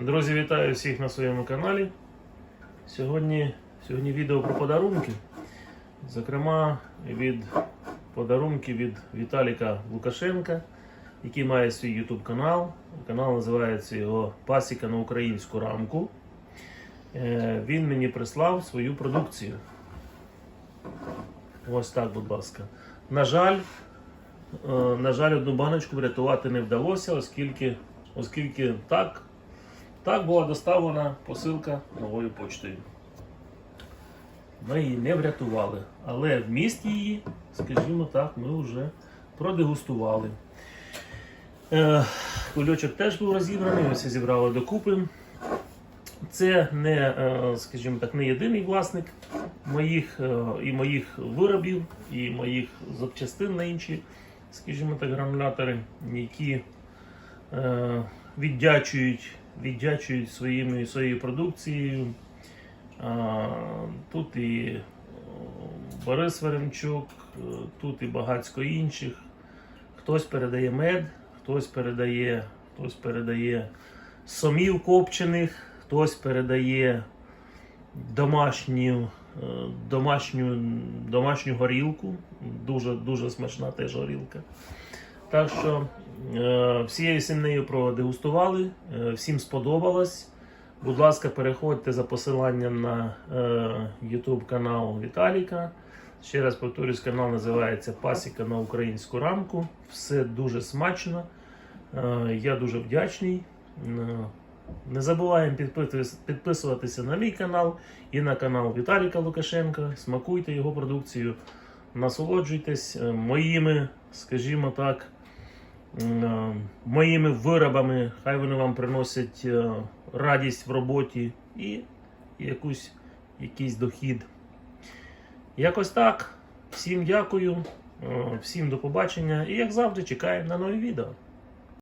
Друзі, вітаю всіх на своєму каналі. Сьогодні, сьогодні відео про подарунки. Зокрема, від подарунки від Віталіка Лукашенка, який має свій YouTube канал. Канал називається його Пасіка на українську рамку. Е, Він мені прислав свою продукцію. Ось так, будь ласка. На жаль, е, на жаль, одну баночку врятувати не вдалося, оскільки, оскільки так, так була доставлена посилка новою почтою. Ми її не врятували, але вміст її, скажімо так, ми вже продегустували. Е, Кульочок теж був розібраний, ми все зібрали докупи. Це не, е, скажімо так, не єдиний власник моїх е, і моїх виробів, і моїх запчастин на інші, скажімо так, гранулятори, які е, віддячують, віддячують своїми, своєю продукцією. А, Тут і е, Борис Веремчук, е, тут і багатько інших. Хтось передає мед, хтось передає, хтось передає сомів копчених, хтось передає домашню, е, домашню, домашню горілку. Дуже, дуже смачна теж горілка. Так що е, всією сім'єю продегустували, е, всім сподобалось. Будь ласка, переходьте за посиланням на е, YouTube канал Віталіка. Ще раз повторюсь, канал називається Пасіка на українську рамку. Все дуже смачно. Я дуже вдячний. Не забуваємо підписуватися на мій канал і на канал Віталіка Лукашенка. Смакуйте його продукцію, насолоджуйтесь моїми, скажімо так, моїми виробами. Хай вони вам приносять е, радість в роботі і якусь, якийсь дохід. Якось так. Всім дякую, е, всім до побачення і як завжди чекаємо на нові відео.